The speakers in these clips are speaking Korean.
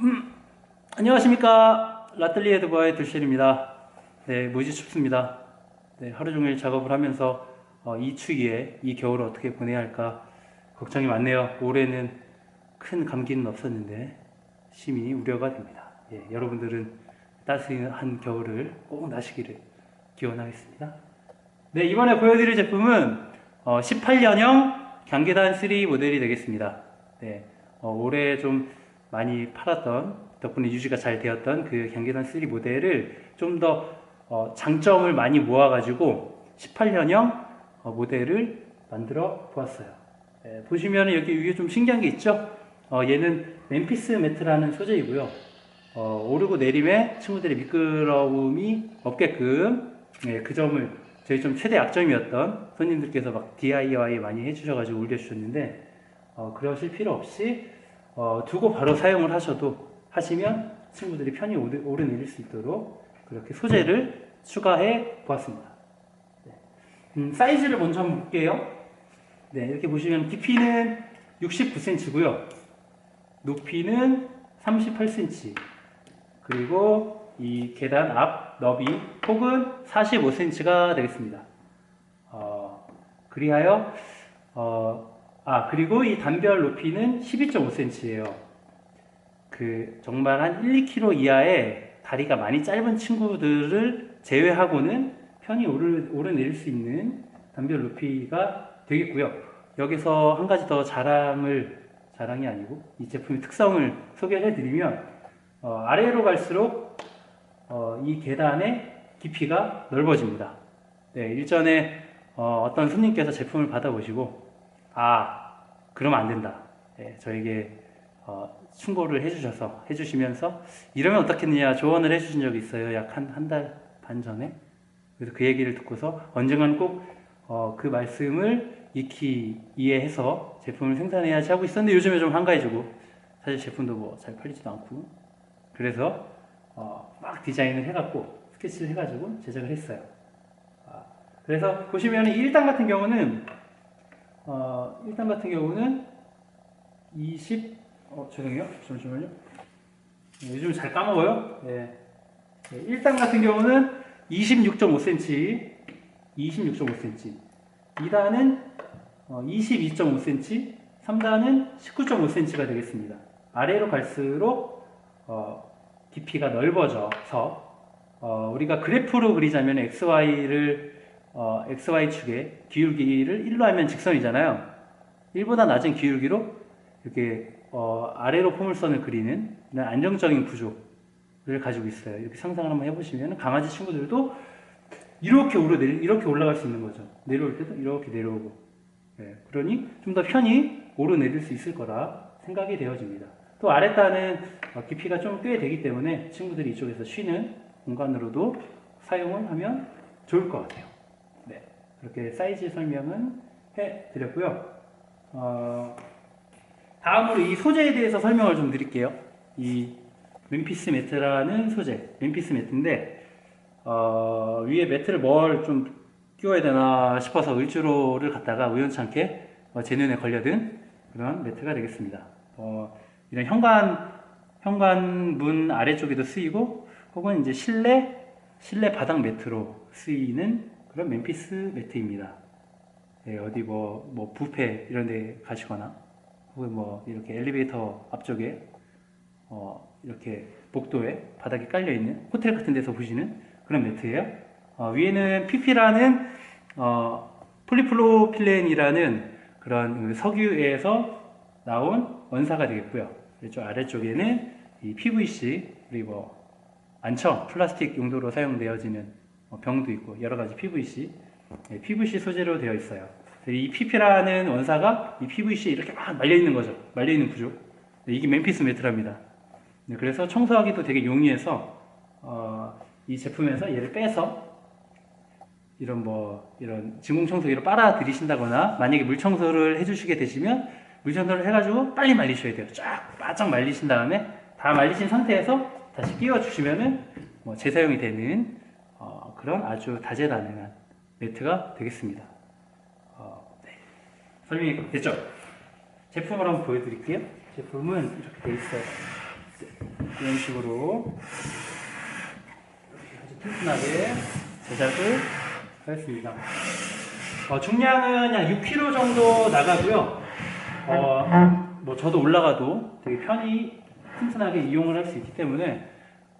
음, 안녕하십니까 라틀리에 드바의 들실입니다. 네, 무지 춥습니다. 네, 하루 종일 작업을 하면서 어, 이 추위에 이 겨울을 어떻게 보내야 할까 걱정이 많네요. 올해는 큰 감기는 없었는데 심히 우려가 됩니다. 예, 여러분들은 따스한 겨울을 꼭 나시기를 기원하겠습니다. 네, 이번에 보여드릴 제품은 어, 18년형 경계단 3 모델이 되겠습니다. 네, 어, 올해 좀 많이 팔았던 덕분에 유지가 잘 되었던 그 경계단 3 모델을 좀더 어, 장점을 많이 모아가지고 18년형 어, 모델을 만들어 보았어요. 네, 보시면 여기 위에 좀 신기한 게 있죠? 어, 얘는 멤피스 매트라는 소재이고요. 어, 오르고 내림에 친구들의 미끄러움이 없게끔 네, 그 점을 저희 좀 최대 약점이었던 손님들께서 막 DIY 많이 해주셔가지고 올려주셨는데 어, 그러실 필요 없이 어, 두고 바로 사용을 하셔도 하시면 친구들이 편히 오르, 오르내릴 수 있도록 그렇게 소재를 추가해 보았습니다. 네. 음, 사이즈를 먼저 한번 볼게요. 네, 이렇게 보시면 깊이는 69cm고요. 높이는 38cm. 그리고 이 계단 앞 너비 폭은 45cm가 되겠습니다. 어, 그리하여 어, 아 그리고 이 단별 높이는 12.5cm예요. 그 정말 한 1, 2kg 이하의 다리가 많이 짧은 친구들을 제외하고는 편히 오르, 오르내릴 수 있는 단별 높이가 되겠고요. 여기서 한 가지 더 자랑을 자랑이 아니고 이 제품의 특성을 소개해 드리면 어, 아래로 갈수록 어, 이 계단의 깊이가 넓어집니다. 네, 일전에 어, 떤 손님께서 제품을 받아보시고 아 그러면 안 된다. 네, 저에게 어, 충고를 해주셔서 해주시면서 이러면 어떻겠느냐 조언을 해주신 적이 있어요. 약 한 한 달 반 전에. 그래서 그 얘기를 듣고서 언젠가는 꼭 어, 그 말씀을 익히 이해해서 제품을 생산해야지 하고 있었는데 요즘에 좀 한가해지고 사실 제품도 뭐 잘 팔리지도 않고 그래서 어, 막 디자인을 해갖고 스케치를 해가지고 제작을 했어요. 아, 그래서 보시면 1단 같은 경우는 어, 1단 같은 경우는 20 어, 죄송해요. 잠시만요. 네, 요즘 잘 까먹어요. 네. 네, 1단 같은 경우는 26.5cm, 26.5cm. 2단은 어, 22.5cm, 3단은 19.5cm가 되겠습니다. 아래로 갈수록 어, 깊이가 넓어져서 어, 우리가 그래프로 그리자면 XY를 어, XY축의 기울기를 1로 하면 직선이잖아요. 1보다 낮은 기울기로 이렇게 어, 아래로 포물선을 그리는 안정적인 구조를 가지고 있어요. 이렇게 상상을 한번 해보시면 강아지 친구들도 이렇게 오르 내리 이렇게 올라갈 수 있는 거죠. 내려올 때도 이렇게 내려오고. 네, 그러니 좀 더 편히 오르내릴 수 있을 거라 생각이 되어집니다. 또 아랫단은 어, 깊이가 좀 꽤 되기 때문에 친구들이 이쪽에서 쉬는 공간으로도 사용을 하면 좋을 것 같아요. 네, 그렇게 사이즈 설명은 해드렸고요. 어, 다음으로 이 소재에 대해서 설명을 좀 드릴게요. 이 멤피스 매트라는 소재, 멤피스 매트인데 어, 위에 매트를 뭘 좀 끼워야 되나 싶어서 을주로를 갖다가 우연찮게 어, 제 눈에 걸려든 그런 매트가 되겠습니다. 어, 이런 현관 현관문 아래쪽에도 쓰이고 혹은 이제 실내 실내 바닥 매트로 쓰이는 그런 멤피스 매트입니다. 네, 어디 뭐, 뭐 뷔페 이런 데 가시거나 혹은 뭐 이렇게 엘리베이터 앞쪽에 어, 이렇게 복도에 바닥에 깔려 있는 호텔 같은 데서 보시는 그런 매트예요. 어, 위에는 PP라는 어, 폴리플로필렌이라는 그런 그 석유에서 나온 원사가 되겠고요. 이쪽 아래쪽에는 이 PVC 그리고 뭐 많죠. 플라스틱 용도로 사용되어지는 뭐 병도 있고 여러 가지 PVC, 네, PVC 소재로 되어 있어요. 이 PP라는 원사가 이 PVC에 이렇게 막 말려 있는 거죠. 말려 있는 구조. 네, 이게 멤피스 매트랍니다. 네, 그래서 청소하기도 되게 용이해서 어, 이 제품에서 얘를 빼서 이런 뭐 이런 진공 청소기로 빨아 들이신다거나 만약에 물 청소를 해주시게 되시면 물 청소를 해가지고 빨리 말리셔야 돼요. 쫙 바짝 말리신 다음에 다 말리신 상태에서 다시 끼워 주시면은 뭐 재사용이 되는 어, 그런 아주 다재다능한 매트가 되겠습니다. 어, 네. 설명이 됐죠? 제품을 한번 보여드릴게요. 제품은 이렇게 돼 있어요. 이런 식으로 아주 튼튼하게 제작을 하겠습니다. 어, 중량은 한 6kg 정도 나가고요. 어, 뭐 저도 올라가도 되게 편히 튼튼하게 이용을 할 수 있기 때문에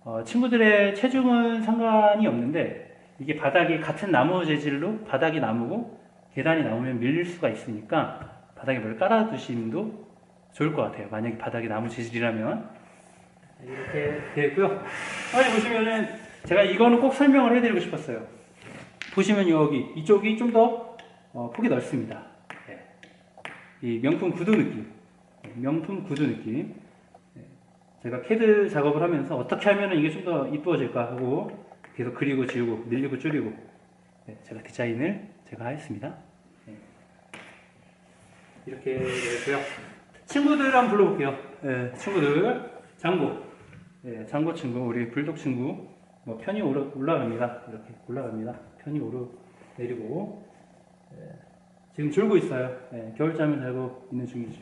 어, 친구들의 체중은 상관이 없는데 이게 바닥이 같은 나무 재질로 바닥이 나무고 계단이 나오면 밀릴 수가 있으니까 바닥에 뭘 깔아두심도 좋을 것 같아요. 만약에 바닥이 나무 재질이라면 이렇게 되어 있고요. 여기 보시면은 제가 이거는 꼭 설명을 해드리고 싶었어요. 보시면 여기 이쪽이 좀더 어, 폭이 넓습니다. 네. 이 명품 구두 느낌, 네, 명품 구두 느낌. 네. 제가 캐드 작업을 하면서 어떻게 하면 이게 좀 더 이쁘어질까 하고 계속 그리고 지우고 늘리고 줄이고 네, 제가 디자인을 제가 했습니다. 네. 이렇게 되고요. 친구들 한번 불러볼게요. 네, 친구들 장고, 네, 장고 친구, 우리 불독 친구 뭐 편히 오르, 올라갑니다. 이렇게 올라갑니다. 편히 오르 내리고 네, 지금 졸고 있어요. 네, 겨울잠을 자고 있는 중이죠.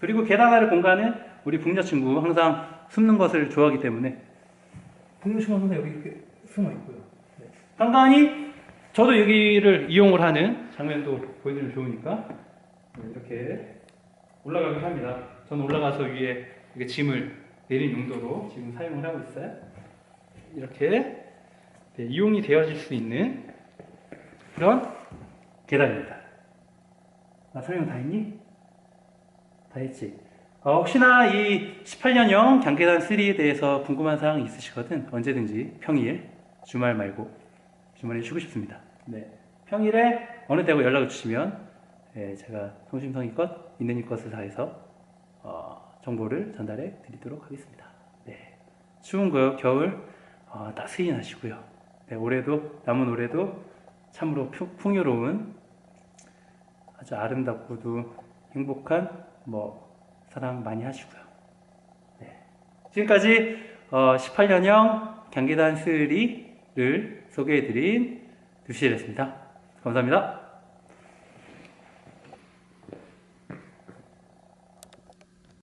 그리고 계단 아래 공간은 우리 북녀 친구 항상 숨는 것을 좋아하기 때문에 친구 항상 여기 이렇게 숨어 있고요. 네. 간간히 저도 여기를 이용을 하는 장면도 보여드리면 좋으니까 네, 이렇게 올라가긴 합니다. 저는 올라가서 위에 이렇게 짐을 내린 용도로 지금 사용을 하고 있어요. 이렇게 네, 이용이 되어질 수 있는 그런 계단입니다. 나 설명 다 했니? 다 했지. 어, 혹시나 이 18년형 경계단 3에 대해서 궁금한 사항이 있으시거든 언제든지 평일 주말 말고 주말에 쉬고 싶습니다. 네. 평일에 어느 때고 연락을 주시면 예, 제가 성심성의껏 있는 이것을 다해서 어, 정보를 전달해 드리도록 하겠습니다. 네. 추운 그 겨울 어, 따스히 나시고요. 네, 올해도 남은 올해도 참으로 풍- 풍요로운 아주 아름답고도 행복한 뭐 사랑 많이 하시고요. 네. 지금까지 어, 18년형 경계단 3를 소개해드린 두시였습니다. 감사합니다.